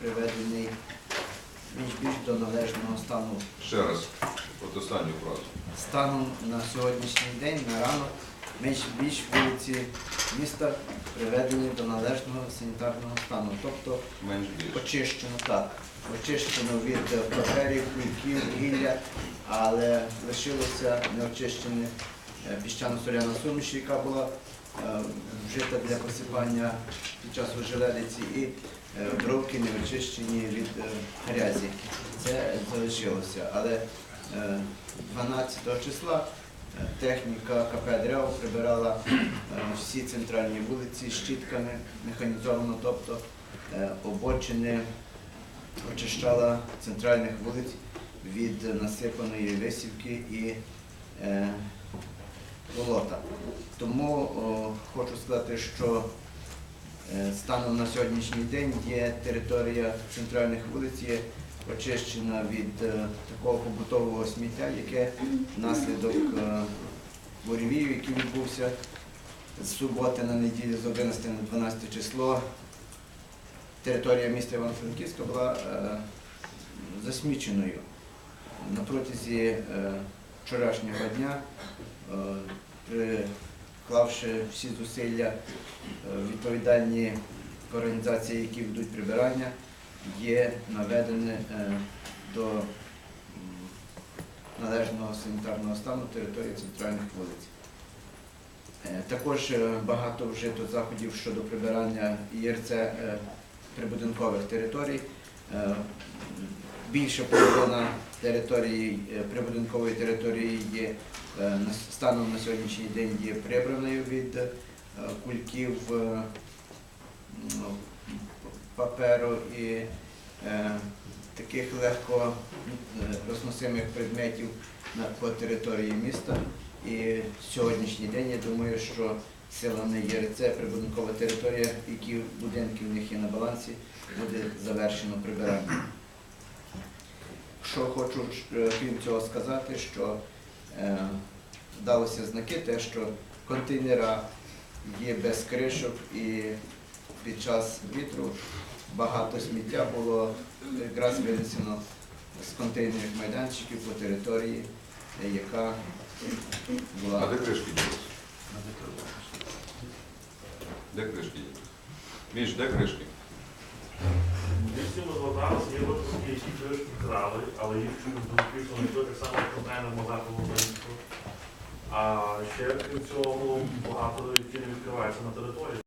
приведений більш більш до належного стану. Ще раз, от останню фразу. Станом на сьогоднішній день, на ранок, менш більш вулиці міста приведені до належного санітарного стану. Тобто Менш більше. очищено так, очищено від паперів, кульків, гілля, але лишилося неочищене е, піщано-соляна суміш, яка була е, вжита для посипання під час ожеледиці, і е, бровки не очищені від е, грязі. Це залишилося. Але е, 12 числа е, техніка КП «Дряв» прибирала е, всі центральні вулиці щітками механізовано, тобто е, обочини очищала центральних вулиць від насипаної висівки і е, болота. Тому о, хочу сказати, що е, станом на сьогоднішній день є територія центральних вулиць очищена від е, такого побутового сміття, яке внаслідок е, буревію, який відбувся з суботи на неділю з 11 на 12 число, територія міста Івано-Франківська була е, засміченою. На протязі е, вчорашнього дня, е, приклавши всі зусилля, е, відповідальні організації, які ведуть прибирання, є наведені е, до належного санітарного стану території центральних вулиць. Е, Також багато вжито заходів щодо прибирання ІРЦ е, прибудинкових територій. Більше половина території, е, прибудинкової території є е, станом на сьогоднішній день є прибраною від е, кульків ну, паперу і таких легко розносимих предметів по території міста. І сьогоднішній день я думаю, що силами ЄРЦ прибудинкова територія, які будинки в них є на балансі, буде завершено прибирання. Що хочу е, крім цього сказати, що е, вдалося знаки те, що контейнера є без кришок і під час вітру багато сміття було якраз винесено з контейнерних майданчиків по території, е, яка А де кришки ділися? Де кришки ділися? Між, де кришки? Всі ми зверталися, є випадки, які крали, але їх думки, що не так само як Мазакового Українського. А ще крім цього, багато які не відкриваються на території.